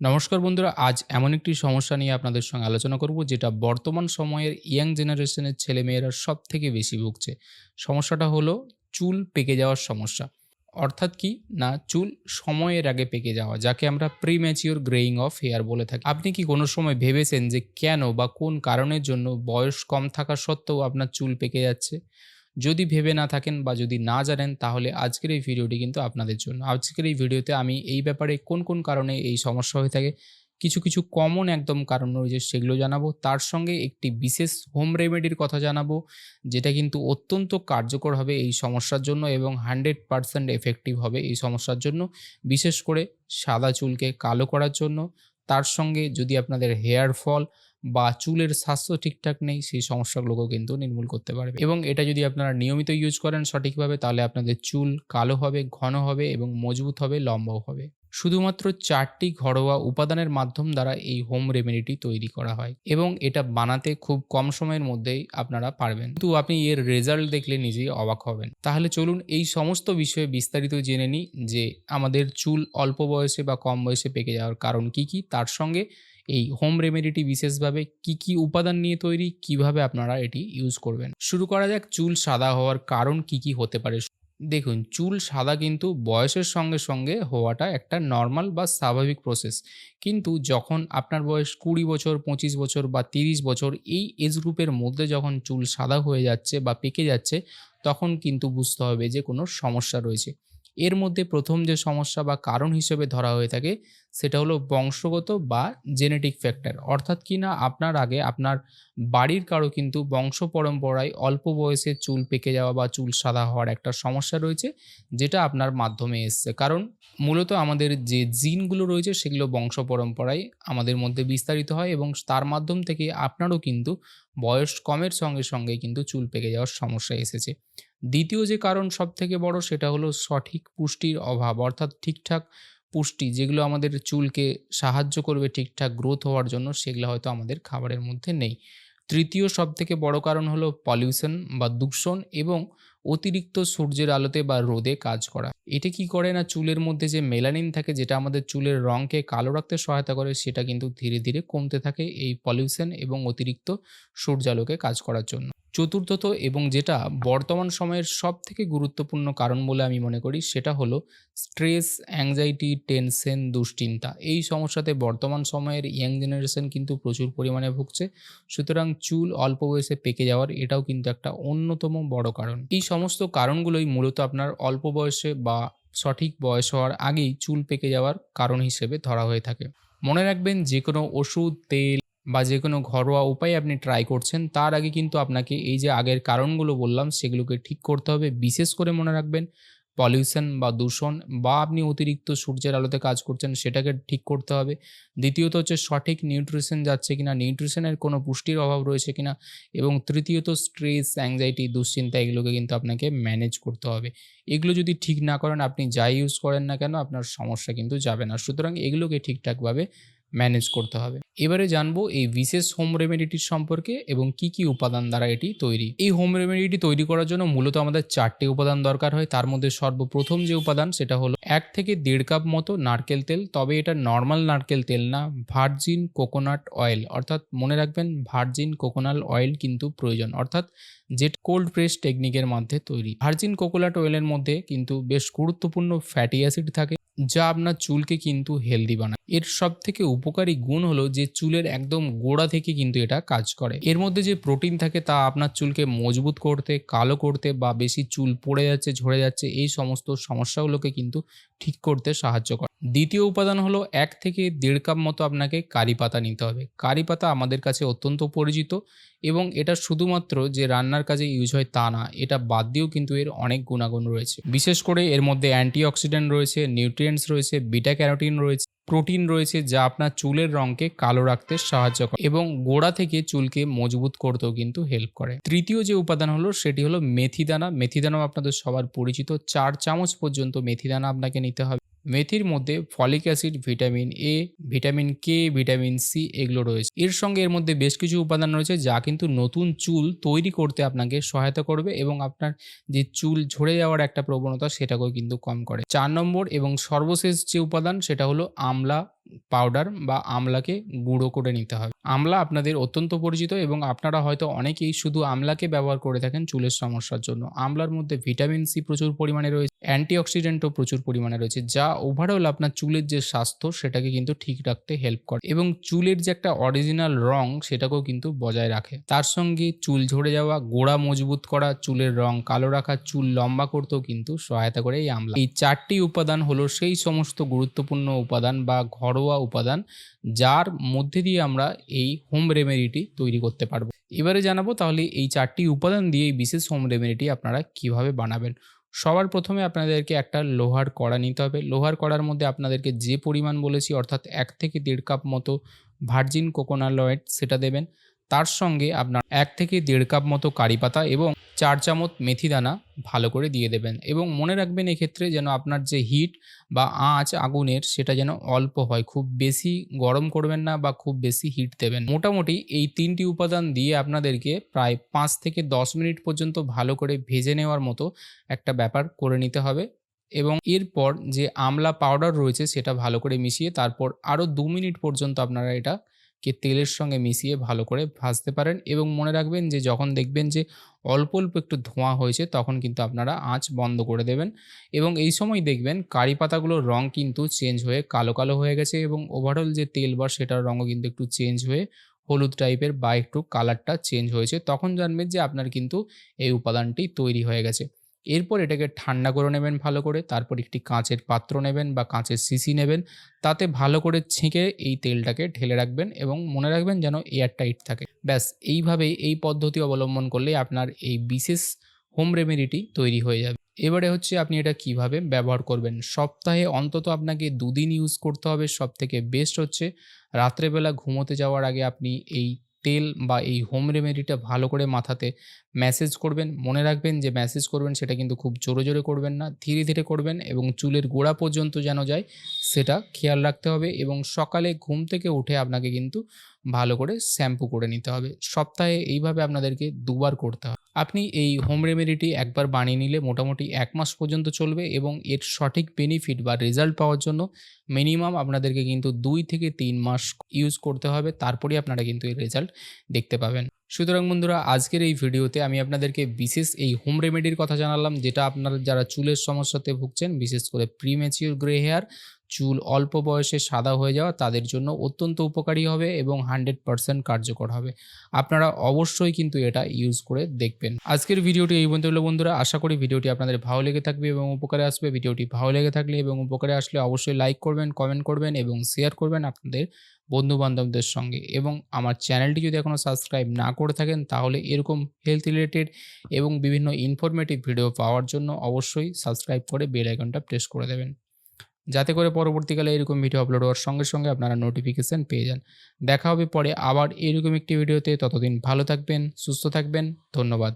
নমস্কার বন্ধুরা, আজ এমন একটি সমস্যা নিয়ে আপনাদের সঙ্গে আলোচনা করব, যেটা বর্তমান সময়ের ইয়াং জেনারেশনের ছেলেমেয়েরা সব থেকে বেশি ভুগছে। সমস্যাটা হলো চুল পেকে যাওয়ার সমস্যা। অর্থাৎ কি? না, চুল সময়ের আগে পেকে যাওয়া, যাকে আমরা প্রিম্যাচিওর গ্রেইং অফ হেয়ার বলে থাকি। আপনি কি কোনো সময় ভেবেছেন যে কেন বা কোন কারণের জন্য বয়স কম থাকা সত্ত্বেও আপনার চুল পেকে যাচ্ছে? যদি ভেবে না থাকেন বা যদি না জানেন, তাহলে আজকের এই ভিডিওটি কিন্তু আপনাদের জন্য। আজকের এই ভিডিওতে আমি এই ব্যাপারে কোন কোন কারণে এই সমস্যা হয়ে থাকে, কিছু কিছু কমন একদম কারণ রয়েছে সেগুলো জানাব। তার সঙ্গে একটি বিশেষ হোম রেমেডির কথা জানাব, যেটা কিন্তু অত্যন্ত কার্যকর হবে এই সমস্যার জন্য এবং হান্ড্রেড পারসেন্ট এফেক্টিভ হবে এই সমস্যার জন্য। বিশেষ করে সাদা চুলকে কালো করার জন্য তার সঙ্গে যদি আপনাদের হেয়ার ফল বা চুলের স্বাস্থ্য ঠিকঠাক নেই, সেই সমস্যাগুলোকেও কিন্তু নির্মূল করতে পারবে। এবং এটা যদি আপনারা নিয়মিত ইউজ করেন সঠিকভাবে, তাহলে আপনাদের চুল কালো হবে, ঘন হবে এবং মজবুত হবে, লম্বাও হবে। শুধুমাত্র চারটি ঘরোয়া উপাদানের মাধ্যম দ্বারা এই হোম রেমেডিটি তৈরি করা হয় এবং এটা বানাতে খুব কম সময়ের মধ্যেই আপনারা পারবেন। কিন্তু আপনি এর রেজাল্ট দেখলে নিজেই অবাক হবেন। তাহলে চলুন এই সমস্ত বিষয়ে বিস্তারিত জেনে নিই যে আমাদের চুল অল্প বয়সে বা কম বয়সে পেকে যাওয়ার কারণ কি কি, তার সঙ্গে এই হোম রেমেডিটি বিশেষভাবে কি কি উপাদান নিয়ে তৈরি, কীভাবে আপনারা এটি ইউজ করবেন। শুরু করা যাক চুল সাদা হওয়ার কারণ কি কি হতে পারে। দেখুন, চুল সাদা কিন্তু বয়সের সঙ্গে সঙ্গে হওয়াটা একটা নর্মাল বা স্বাভাবিক প্রসেস কিন্তু যখন আপনার বয়স কুড়ি বছর, পঁচিশ বছর বা তিরিশ বছর, এই এজ গ্রুপের মধ্যে যখন চুল সাদা হয়ে যাচ্ছে বা পেকে যাচ্ছে, তখন কিন্তু বুঝতে হবে যে কোনো সমস্যা রয়েছে। এর মধ্যে প্রথম যে সমস্যা বা কারণ হিসেবে ধরা হয়ে থাকে সেটা হলো বংশগত বা জেনেটিক ফ্যাক্টর অর্থাৎ কি না আপনার আগে আপনার বাড়ির কারও কিন্তু বংশ পরম্পরায় অল্প বয়সে চুল পেকে যাওয়া বা চুল সাদা হওয়ার একটা সমস্যা রয়েছে, যেটা আপনার মাধ্যমে এসছে। কারণ মূলত আমাদের যে জিনগুলো রয়েছে, সেগুলো বংশ পরম্পরায় আমাদের মধ্যে বিস্তারিত হয় এবং তার মাধ্যম থেকে আপনারও কিন্তু বয়স কমের সঙ্গে সঙ্গে কিন্তু চুল পেকে যাওয়ার সমস্যা এসেছে। দ্বিতীয় যে কারণ সব থেকে বড়, সেটা হলো সঠিক পুষ্টির অভাব। অর্থাৎ ঠিকঠাক পুষ্টি যেগুলো আমাদের চুলকে সাহায্য করবে ঠিকঠাক গ্রোথ হওয়ার জন্য, সেগুলো হয়তো আমাদের খাবারের মধ্যে নেই। তৃতীয় সব থেকে বড় কারণ হলো পলিউশন বা দূষণ এবং অতিরিক্ত সূর্যের আলোতে বা রোদে কাজ করা। এটা কি করে না চুলের মধ্যে যে মেলানিন থাকে, যেটা আমাদের চুলের রঙকে কালো রাখতে সহায়তা করে, সেটা কিন্তু ধীরে ধীরে কমতে থাকে এই পলিউশন এবং অতিরিক্ত সূর্যালোকে কাজ করার জন্য। চতুর্থত এবং যেটা বর্তমান সময়ের সব থেকে গুরুত্বপূর্ণ কারণ বলে আমি মনে করি, সেটা হলো স্ট্রেস, অ্যাংজাইটি, টেনশন, দুশ্চিন্তা। এই সমস্যাতে বর্তমান সময়ের ইয়াং জেনারেশন কিন্তু প্রচুর পরিমাণে ভুগছে। সুতরাং চুল অল্প বয়সে পেকে যাওয়ার এটাও কিন্তু একটা অন্যতম বড় কারণ। এই সমস্ত কারণগুলোই মূলত আপনার অল্প বয়সে বা সঠিক বয়স হওয়ার আগেই চুল পেকে যাওয়ার কারণ হিসেবে ধরা হয়ে থাকে। মনে রাখবেন যে কোনো ওষুধ, তেল বা যে কোনো ঘরোয়া উপায় আপনি ট্রাই করছেন, তার আগে কিন্তু আপনাকে এই যে আগের কারণগুলো বললাম, সেগুলোকে ঠিক করতে হবে। বিশেষ করে মনে রাখবেন পলিউশন বা দূষণ বা আপনি অতিরিক্ত সূর্যের আলোতে কাজ করছেন সেটাকে ঠিক করতে হবে। দ্বিতীয়ত হচ্ছে সঠিক নিউট্রিশন যাচ্ছে কিনা নিউট্রিশনের কোনো পুষ্টির অভাব রয়েছে কিনা এবং তৃতীয়ত স্ট্রেস অ্যাংজাইটি দুশ্চিন্তা এগুলোকে কিন্তু আপনাকে ম্যানেজ করতে হবে। এগুলো যদি ঠিক না করেন, আপনি যাই ইউজ করেন না কেন, আপনার সমস্যা কিন্তু যাবে না। সুতরাং এগুলোকে ঠিকঠাকভাবে ম্যানেজ করতে হবে। এবারে জানব এই বিশেষ হোম রেমেডিটির সম্পর্কে এবং কি কি উপাদান দ্বারা এটি তৈরি। এই হোম রেমেডিটি তৈরি করার জন্য মূলত আমাদের চারটে উপাদান দরকার হয়। তার মধ্যে সর্বপ্রথম যে উপাদান সেটা হলো এক থেকে দেড় কাপ মতো নারকেল তেল, তবে এটা নর্মাল নারকেল তেল না ভার্জিন কোকোনাট অয়েল অর্থাৎ মনে রাখবেন ভার্জিন কোকোনাল অয়েল কিন্তু প্রয়োজন। অর্থাৎ জেট কোল্ড প্রেস টেকনিকের মধ্যে তৈরি। ভার্জিন কোকোনাট অয়েলের মধ্যে কিন্তু বেশ গুরুত্বপূর্ণ ফ্যাটি অ্যাসিড থাকে। যা আপনার চুলকে কিন্তু হেলদি বানায়। এর সব থেকে উপকারী গুণ হলো যে চুলের একদম গোড়া থেকে কিন্তু এটা কাজ করে। এর মধ্যে যে প্রোটিন থাকে তা আপনার চুলকে মজবুত করতে, কালো করতে বা বেশি চুল পড়ে যাচ্ছে, ঝরে যাচ্ছে, এই সমস্ত সমস্যাগুলোকে কিন্তু ঠিক করতে সাহায্য করে। দ্বিতীয় উপাদান হলো এক থেকে দেড় কাপ মতো আপনাকে কারি পাতা নিতে হবে। কারি পাতা আমাদের কাছে অত্যন্ত পরিচিত এবং এটা শুধুমাত্র যে রান্নার কাজে ইউজ হয় তা না, এটা বাদ দিয়েও কিন্তু এর অনেক গুণাগুণ রয়েছে। বিশেষ করে এর মধ্যে অ্যান্টিঅক্সিডেন্ট রয়েছে নিউট্রিয়েন্টস রয়েছে বিটা ক্যারোটিন রয়েছে প্রোটিন রয়েছে যা আপনার চুলের রঙকে কালো রাখতে সাহায্য করে এবং গোড়া থেকে চুলকে মজবুত করতেও কিন্তু হেল্প করে। তৃতীয় যে উপাদান হলো সেটি হলো মেথিদানা। মেথিদানাও আপনাদের সবার পরিচিত। চার চামচ পর্যন্ত মেথিদানা আপনাকে নিতে হবে। মেথির মধ্যে folic acid, vitamin A vitamin K vitamin C এগুলো রয়েছে। এর সঙ্গে এর মধ্যে বেশ কিছু উপাদান রয়েছে যা কিন্তু নতুন চুল তৈরি করতে আপনাকে সহায়তা করবে এবং আপনার যে চুল ঝরে যাওয়ার একটা প্রবণতা সেটাকেও কিন্তু কম করে। চার নম্বর এবং সর্বশেষ যে উপাদান সেটা হলো আমলা পাউডার বা আমলাকে গুঁড়ো করে নিতে হবে। আমলা আপনাদের অত্যন্ত পরিচিত এবং আপনারা হয়তো অনেকেই শুধু আমলাকে ব্যবহার করে থাকেন চুলের সমস্যার জন্য। আমলার মধ্যে ভিটামিন সি প্রচুর পরিমাণে রয়েছে, অ্যান্টিঅক্সিডেন্টও প্রচুর পরিমাণে রয়েছে, যা ওভারঅল আপনার চুলের যে স্বাস্থ্য সেটাকে কিন্তু ঠিক রাখতে হেল্প করে এবং চুলের যে একটা অরিজিনাল রং সেটাকেও কিন্তু বজায় রাখে। তার সঙ্গে চুল ঝরে যাওয়া, গোড়া মজবুত করা, চুলের রং কালো রাখা, চুল লম্বা করতেও কিন্তু সহায়তা করে এই আমলা। এই চারটি উপাদান হলো সেই সমস্ত গুরুত্বপূর্ণ উপাদান বা ঘরোয়া উপাদান, যার মধ্যে দিয়ে আমরা এই হোম রেমেডিটি তৈরি করতে পারব। এবারে জানাব তাহলে এই চারটি উপাদান দিয়ে এই বিশেষ হোম রেমেডিটি আপনারা কীভাবে বানাবেন? সবার প্রথমে আপনাদেরকে একটা লোহার কড়া নিতে হবে। লোহার কড়ার মধ্যে আপনাদেরকে যে পরিমাণ বলেছি, অর্থাৎ এক থেকে দেড় কাপ মতো ভার্জিন কোকোনাট অয়েল সেটা দেবেন। তার সঙ্গে আপনার এক থেকে দেড় কাপ মতো কারি পাতা এবং চার চামচ মেথি দানা ভালো করে দিয়ে দেবেন এবং মনে রাখবেন এক্ষেত্রে যেন আপনার যে হিট বা আঁচ আগুনের সেটা যেন অল্প হয়। খুব বেশি গরম করবেন না বা খুব বেশি হিট দেবেন। মোটামুটি এই তিনটি উপাদান দিয়ে আপনাদেরকে প্রায় পাঁচ থেকে দশ মিনিট পর্যন্ত ভালো করে ভেজে নেওয়ার মতো একটা ব্যাপার করে নিতে হবে এবং এরপর যে আমলা পাউডার রয়েছে সেটা ভালো করে মিশিয়ে তারপর আরও দু মিনিট পর্যন্ত আপনারা এটা কে তেলের সঙ্গে মিশিয়ে ভালো করে ভাজতে পারেন এবং মনে রাখবেন যে যখন দেখবেন যে অল্প অল্প একটু ধোঁয়া হয়েছে, তখন কিন্তু আপনারা আঁচ বন্ধ করে দেবেন এবং এই সময় দেখবেন কারি পাতাগুলোর রং কিন্তু চেঞ্জ হয়ে কালো কালো হয়ে গেছে এবং ওভারঅল যে তেল বা সেটার রঙও কিন্তু একটু চেঞ্জ হয়ে হলুদ টাইপের বা একটু কালারটা চেঞ্জ হয়েছে, তখন জানবেন যে আপনার কিন্তু এই উপাদানটি তৈরি হয়ে গেছে। এরপর এটাকে ঠান্ডা করে নেবেন ভালো করে, তারপর একটি কাঁচের পাত্র নেবেন বা কাঁচের শিশি নেবেন, তাতে ভালো করে ছেঁকে এই তেলটাকে ঢেলে রাখবেন এবং মনে রাখবেন যেন এয়ার টাইট থাকে। ব্যাস, এইভাবেই এই পদ্ধতি অবলম্বন করলে আপনার এই বিশেষ হোম রেমেডিটি তৈরি হয়ে যাবে। এবারে হচ্ছে আপনি এটা কীভাবে ব্যবহার করবেন? সপ্তাহে অন্তত আপনাকে দুদিন ইউজ করতে হবে। সব থেকে বেস্ট হচ্ছে রাত্রেবেলা ঘুমোতে যাওয়ার আগে আপনি এই তেল বা এই হোম রেমেডিটা ভালো করে মাথাতে ম্যাসেজ করবেন। মনে রাখবেন যে ম্যাসেজ করবেন সেটা কিন্তু খুব জোরে জোরে করবেন না, ধীরে ধীরে করবেন এবং চুলের গোড়া পর্যন্ত যেন যায় সেটা খেয়াল রাখতে হবে এবং সকালে ঘুম থেকে উঠে আপনাকে কিন্তু ভালো করে শ্যাম্পু করে নিতে হবে। সপ্তাহে এইভাবে আপনাদেরকে দুবার করতে হবে। আপনি এই হোম রেমেডিটি একবার বানিয়ে নিলে মোটামুটি এক মাস পর্যন্ত চলবে এবং এর সঠিক বেনিফিট বা রেজাল্ট পাওয়ার জন্য মিনিমাম আপনাদেরকে কিন্তু দুই থেকে তিন মাস ইউজ করতে হবে, তারপরেই আপনারা কিন্তু এই রেজাল্ট দেখতে পাবেন। সুতরাং বন্ধুরা, আজকের এই ভিডিওতে আমি আপনাদেরকে বিশেষ এই হোম রেমেডির কথা জানালাম, যেটা আপনারা যারা চুলের সমস্যাতে ভুগছেন, বিশেষ করে প্রিমেচিওর গ্রে হেয়ার চুল অল্প বয়সে সাদা হয়ে যাওয়া তাদের জন্য অত্যন্ত উপকারী হবে এবং হান্ড্রেড পারসেন্ট কার্যকর হবে। আপনারা অবশ্যই কিন্তু এটা ইউজ করে দেখবেন। আজকের ভিডিওটি এই পর্যন্ত হলো বন্ধুরা। আশা করি ভিডিওটি আপনাদের ভালো লেগে থাকবে এবং উপকারে আসবে। ভিডিওটি ভালো লেগে থাকলে এবং উপকারে আসলে অবশ্যই লাইক করবেন, কমেন্ট করবেন এবং শেয়ার করবেন আপনাদের বন্ধু বান্ধবদের সঙ্গে। এবং আমার চ্যানেলটি যদি এখনও সাবস্ক্রাইব না করে থাকেন, তাহলে এরকম হেলথ রিলেটেড এবং বিভিন্ন ইনফরমেটিভ ভিডিও পাওয়ার জন্য অবশ্যই সাবস্ক্রাইব করে বেল আইকনটা প্রেস করে দেবেন। যাতে করে পরবর্তীকালে এরকম ভিডিও আপলোড হওয়ার সঙ্গে সঙ্গে আপনারা নোটিফিকেশান পেয়ে যান। দেখা হবে পরে আবার এরকম একটি ভিডিওতে ততদিন ভালো থাকবেন, সুস্থ থাকবেন। ধন্যবাদ।